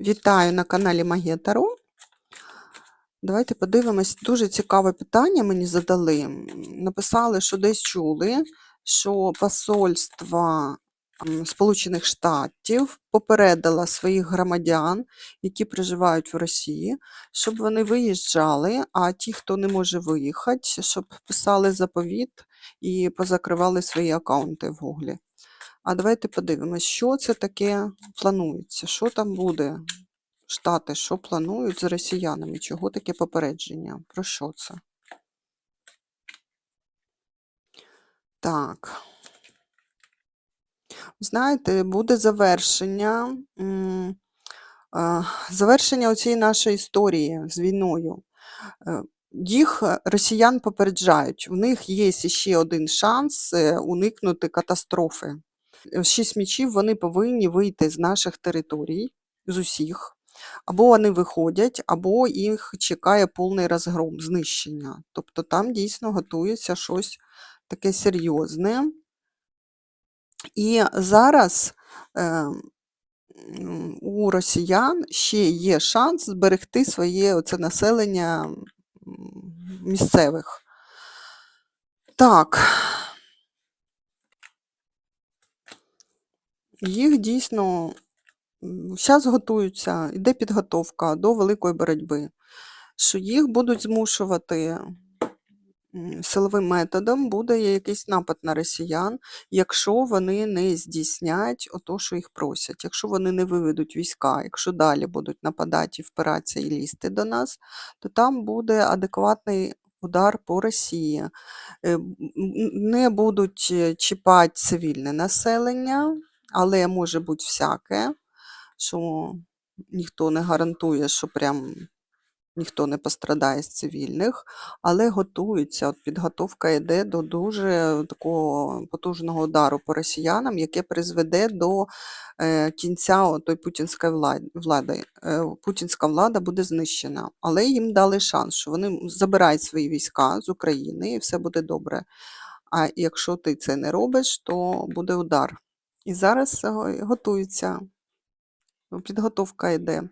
Вітаю на каналі Магія Таро. Давайте подивимось. Дуже цікаве питання мені задали. Написали, що десь чули, що посольство Сполучених Штатів попередило своїх громадян, які проживають в Росії, щоб вони виїжджали, а ті, хто не може виїхати, щоб писали заповіт і позакривали свої аккаунти в Гуглі. А давайте подивимось, що це таке планується, що там буде. Штати, що планують з росіянами? Чого таке попередження? Про що це? Так. Знаєте, буде завершення, м, завершення цієї нашої історії з війною. Е, Їх е, росіян попереджають, в них є ще один шанс е, уникнути катастрофи. Е, Шість мічів вони повинні вийти з наших територій, з усіх. Або вони виходять, або їх чекає повний розгром, знищення. Тобто там дійсно готується щось таке серйозне. І зараз е, у росіян ще є шанс зберегти своє оце населення місцевих. Так. Їх дійсно зараз готуються, йде підготовка до великої боротьби, що їх будуть змушувати силовим методом, буде якийсь напад на росіян, якщо вони не здійснять ото, що їх просять. Якщо вони не виведуть війська, якщо далі будуть нападати і впиратися і лізти до нас, то там буде адекватний удар по Росії. Е, Не будуть е, чіпати цивільне населення, але може бути всяке, що ніхто не гарантує, що прям ніхто не пострадає з цивільних, але готуються. От підготовка йде до дуже такого потужного удару по росіянам, яке призведе до е, кінця отої путінської влади. влади. Е, Путінська влада буде знищена, але їм дали шанс, що вони забирають свої війська з України і все буде добре. А якщо ти це не робиш, то буде удар. І зараз е, готуються. Підготовка йде.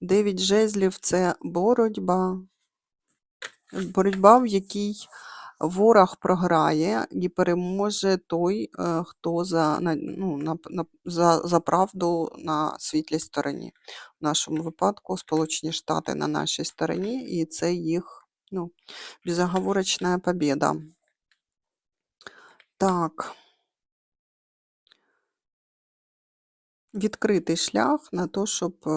Дев'ять жезлів це боротьба. Боротьба, в якій ворог програє і переможе той, е, хто за, ну, на, на, за, за правду на світлій стороні. В нашому випадку Сполучені Штати на нашій стороні, і це їх ну, безоговорочна побіда. Так. Відкритий шлях на те, щоб е,